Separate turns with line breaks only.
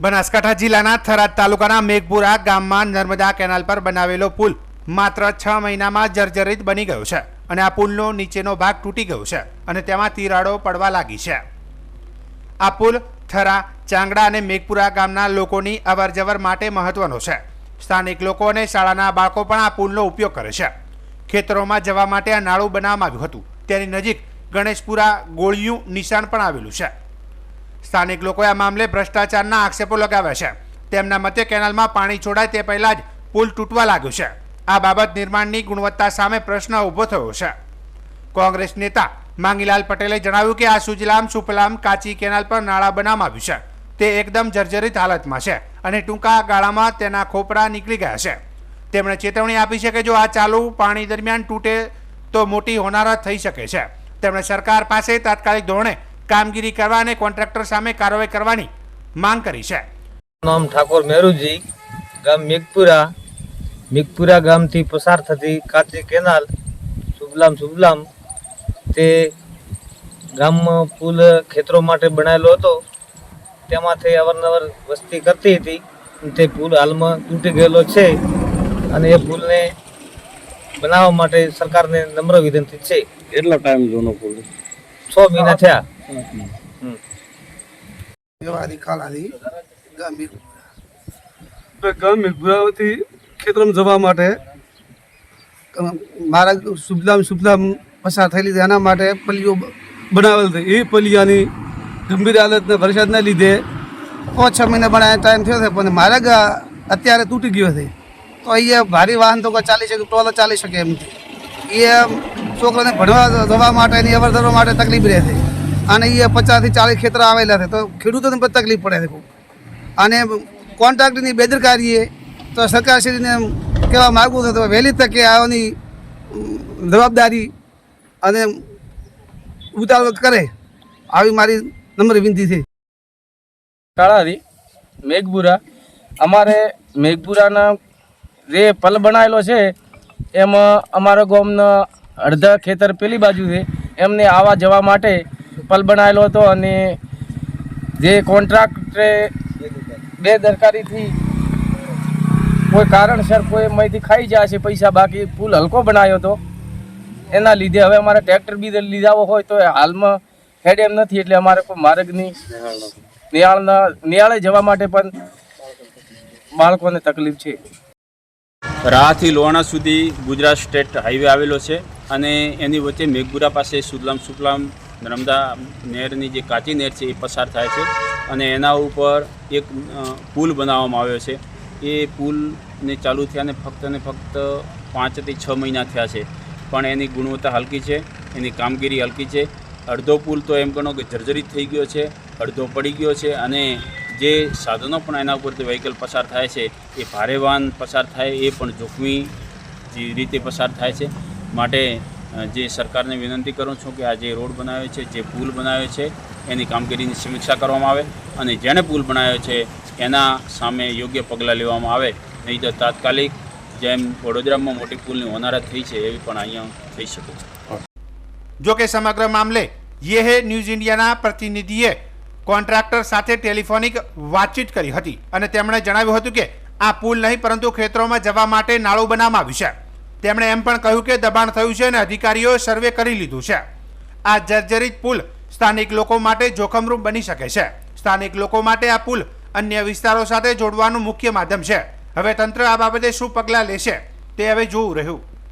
બનાસકાંઠા જિલ્લાના થરાદ તાલુકાના મેઘપુરા ગામમાં નર્મદા કેનાલ પર બનાવેલો પુલ માત્ર છ મહિનામાં જર્જરિત બની ગયો છે અને આ પુલનો નીચેનો ભાગ તૂટી ગયો છે અને તેમાં તિરાડો પડવા લાગી છે. આ પુલ થરા, ચાંગડા અને મેઘપુરા ગામના લોકોની અવરજવર માટે મહત્વનો છે. સ્થાનિક લોકો અને શાળાના બાળકો પણ આ પુલનો ઉપયોગ કરે છે. ખેતરોમાં જવા માટે આ નાળું બનાવવામાં આવ્યું હતું. તેની નજીક ગણેશપુરા ગોળિયું નિશાન પણ આવેલું છે. સ્થાનિક લોકોએ આ મામલે ભ્રષ્ટાચારના આક્ષેપો લગાવ્યા છે. તેમના મતે કેનાલમાં પાણી છોડાય તે પહેલા જ પુલ તૂટવા લાગ્યો છે. આ બાબત નિર્માણની ગુણવત્તા સામે પ્રશ્ન ઊભો થયો છે. કોંગ્રેસ નેતા માંગીલાલ પટેલે જણાવ્યું કે આ સુજલામ સુફલામ કાચી કેનાલ પર નાળા બનાવવામાં આવ્યું છે. તે એકદમ જર્જરિત હાલતમાં છે અને ટૂંકા ગાળામાં તેના ખોપરા નીકળી ગયા છે. તેમણે ચેતવણી આપી છે કે જો આ ચાલુ પાણી દરમિયાન તૂટે તો મોટી હોનારત થઈ શકે છે. તેમણે સરકાર પાસે તાત્કાલિક ધોરણે કામગીરી કરવા અને કોન્ટ્રાક્ટર સામે કાર્યવાહી કરવાની માંગ કરી છે.
નામ ઠાકોર મેરુજી ગામ મેઘપુરા. મેઘપુરા ગામથી પસાર થતી કાચી કેનાલ સુબલામ સુબલામ તે ગામમાં પુલ ખેતરો માટે બનાવેલો હતો. તેમાંથી અવારનવાર વસ્તી કરતી હતી. તે પુલ હાલમાં તૂટી ગયેલો છે અને એ પુલને બનાવવા માટે સરકારને નમ્ર વિનંતી છે.
કેટલા ટાઈમ જૂનો પુલ?
છ મહિના થયા.
વ્યવહારિક કાલાથી ગાંભીર
ગામ જવા માટે
મારા સુબલામ સુબલામ પસાર થયેલી હતી એના માટે પલ્લીઓ બ-
બનાવેલ છે. એ પલિયાની ગંભીર હાલતને, વરસાદના લીધે
પાંચ છ મહિના બનાવ્યા ટાઈમ થયો છે, પણ મારા ગા અત્યારે તૂટી ગયો છે. તો અહીંયા ભારે વાહન તો ચાલી શકે, ટોલો ચાલી શકે એમ. એ છોકરાને ભણવા જવા માટે એની અવર માટે તકલીફ રહે છે. અને એ પચાસથી ચાલીસ ખેતર આવેલા છે. તો ખેડૂતોને પણ તકલીફ પડે છે અને કોન્ટ્રાક્ટની બેદરકારીએ તો સરકારશ્રીને કહેવા માગું છું તો વહેલી તકે આવવાની જવાબદારી અને ઉતાવળ કરે આવી મારી નમ્ર વિનંતી છે.
કાળારી, મેઘપુરા. અમારે મેઘપુરાના જે પલ બનાવેલો છે, એમાં અમારા ગામના અડધા ખેતર પેલી બાજુ છે. એમને આવવા જવા માટે પલ બનાવેલો હતો અને જે કોન્ટ્રાક્ટરે બેદરકારીથી કોઈ કારણસર કોઈ અહીંથી ખાઈ જાય છે, પૈસા બાકી પુલ હલકો બનાવ્યો હતો. એના લીધે હવે અમારે ટ્રેક્ટર બી લીધાવો હોય તો હાલમાં હેડ એમ નથી, એટલે અમારે કોઈ માર્ગની નિયાળના નિયાળે જવા માટે પણ બાળકોને તકલીફ છે.
રાહથી લોણા સુધી ગુજરાત સ્ટેટ હાઈવે આવેલો છે અને એની વચ્ચે મેઘપુરા પાસે સુદલામ સુફલામ નર્મદા નહેરની જે કાચી નહેર છે એ પસાર થાય છે અને એના ઉપર એક પુલ બનાવવામાં આવ્યો છે. એ પુલને ચાલુ થયાને ફક્ત ને ફક્ત પાંચથી છ મહિના થયા છે. પણ એની ગુણવત્તા હલકી છે, એની કામગીરી હલકી છે. અડધો પુલ તો એમ ગણો કે જર્જરિત થઈ ગયો છે, અડધો પડી ગયો છે અને જે સાધનો પણ એના ઉપરથી વ્હીકલ પસાર થાય છે, એ ભારે વાહન પસાર થાય, એ પણ જોખમી જે રીતે પસાર થાય છે. માટે જે સરકારને વિનંતી કરું છું કે આ જે રોડ બનાવ્યો છે, જે પુલ બનાવ્યો છે, એની કામગીરીની સમીક્ષા કરવામાં આવે અને જેણે પુલ બનાવ્યો છે, એના સામે યોગ્ય પગલાં લેવામાં આવે. નહીં તો તાત્કાલિક જેમ વડોદરામાં મોટી પુલની હોનારત થઈ છે, એવી પણ અહીંયા થઈ શકે છે.
જો કે સમગ્ર મામલે યે ન્યૂઝ ઇન્ડિયાના પ્રતિનિધિએ કોન્ટ્રાક્ટર સાથે ટેલિફોનિક વાતચીત કરી હતી અને તેમણે જણાવ્યું હતું કે આ પુલ નહીં, પરંતુ ખેતરોમાં જવા માટે નાળું બનાવવામાં આવ્યું છે. તેમણે એમ પણ કહ્યું કે દબાણ થયું છે અને અધિકારીઓએ સર્વે કરી લીધું છે. આ જર્જરિત પુલ સ્થાનિક લોકો માટે જોખમરૂપ બની શકે છે. સ્થાનિક લોકો માટે આ પુલ અન્ય વિસ્તારો સાથે જોડવાનું મુખ્ય માધ્યમ છે. હવે તંત્ર આ બાબતે શું પગલાં લેશે તે હવે જોવું રહ્યું.